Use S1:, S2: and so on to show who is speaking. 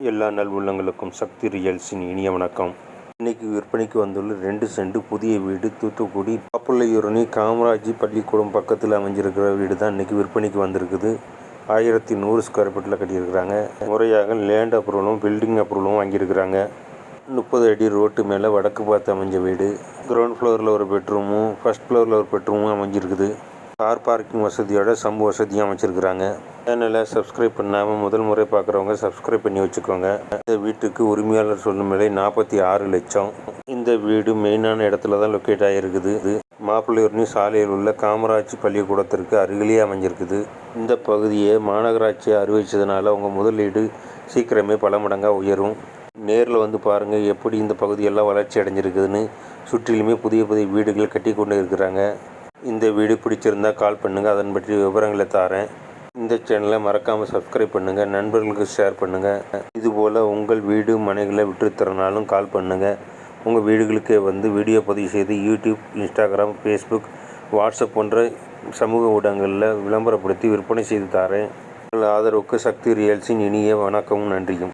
S1: எல்லா நல்வுள்ளங்களுக்கும் சக்தி ரியல்ஸின் இனிய வணக்கம். இன்னைக்கு விற்பனைக்கு வந்துள்ள ரெண்டு செண்டு புதிய வீடு தூத்துக்குடி பாப்புள்ளையூரணி காமராஜி பள்ளிக்கூடம் பக்கத்தில் அமைஞ்சிருக்கிற வீடு தான் இன்னைக்கு விற்பனைக்கு வந்திருக்குது. ஆயிரத்தி நூறு ஸ்கொயர் ஃபீட்டில் கட்டியிருக்கிறாங்க. முறையாக லேண்ட் அப்ரூவலும் பில்டிங் அப்ரூவலும் வாங்கியிருக்கிறாங்க. முப்பது அடி ரோட்டு மேலே வடக்கு பார்த்து அமைஞ்ச வீடு. கிரவுண்ட் ஃப்ளோரில் ஒரு பெட்ரூமும் ஃபர்ஸ்ட் ஃப்ளோரில் ஒரு பெட்ரூமும் அமைஞ்சிருக்குது. கார் பார்க்கிங் வசதியோட சம்பு வசதியும் அமைச்சிருக்கிறாங்க. சேனலை சப்ஸ்கிரைப் பண்ணாமல் முதல் முறை பார்க்குறவங்க சப்ஸ்கிரைப் பண்ணி வச்சுக்கோங்க. இந்த வீட்டுக்கு உரிமையாளர் சொல்லும் விலை நாற்பத்தி ஆறு லட்சம். இந்த வீடு மெயினான இடத்துல தான் லொக்கேட் ஆகிருக்குது இது மாப்பிள்ளையூர்னி சாலையில் உள்ள காமராஜ் பள்ளிக்கூடத்திற்கு அருகிலேயே அமைஞ்சிருக்குது. இந்த பகுதியை மாநகராட்சி அறிவிச்சதுனால உங்கள் முதலீடு சீக்கிரமே பல மடங்காக உயரும். நேரில் வந்து பாருங்கள் எப்படி இந்த பகுதியெல்லாம் வளர்ச்சி அடைஞ்சிருக்குதுன்னு. சுற்றிலுமே புதிய புதிய வீடுகள் கட்டி கொண்டு இருக்கிறாங்க. இந்த வீடு பிடிச்சிருந்தா கால் பண்ணுங்கள் அதன் பற்றி விவரங்களை தாரேன். இந்த சேனலை மறக்காமல் சப்ஸ்கிரைப் பண்ணுங்கள் நண்பர்களுக்கு ஷேர் பண்ணுங்கள் இதுபோல் உங்கள் வீடு மனைகளை விட்டுத்தரனாலும் கால் பண்ணுங்கள் உங்கள் வீடுகளுக்கே வந்து வீடியோ பதிவு செய்து யூடியூப் இன்ஸ்டாகிராம் ஃபேஸ்புக் வாட்ஸ்அப் போன்ற சமூக ஊடகங்களில் விளம்பரப்படுத்தி விற்பனை செய்து தாரேன். உங்கள் ஆதரவுக்கு சக்தி ரியல்ஸின் இனிய வணக்கமும் நன்றியும்.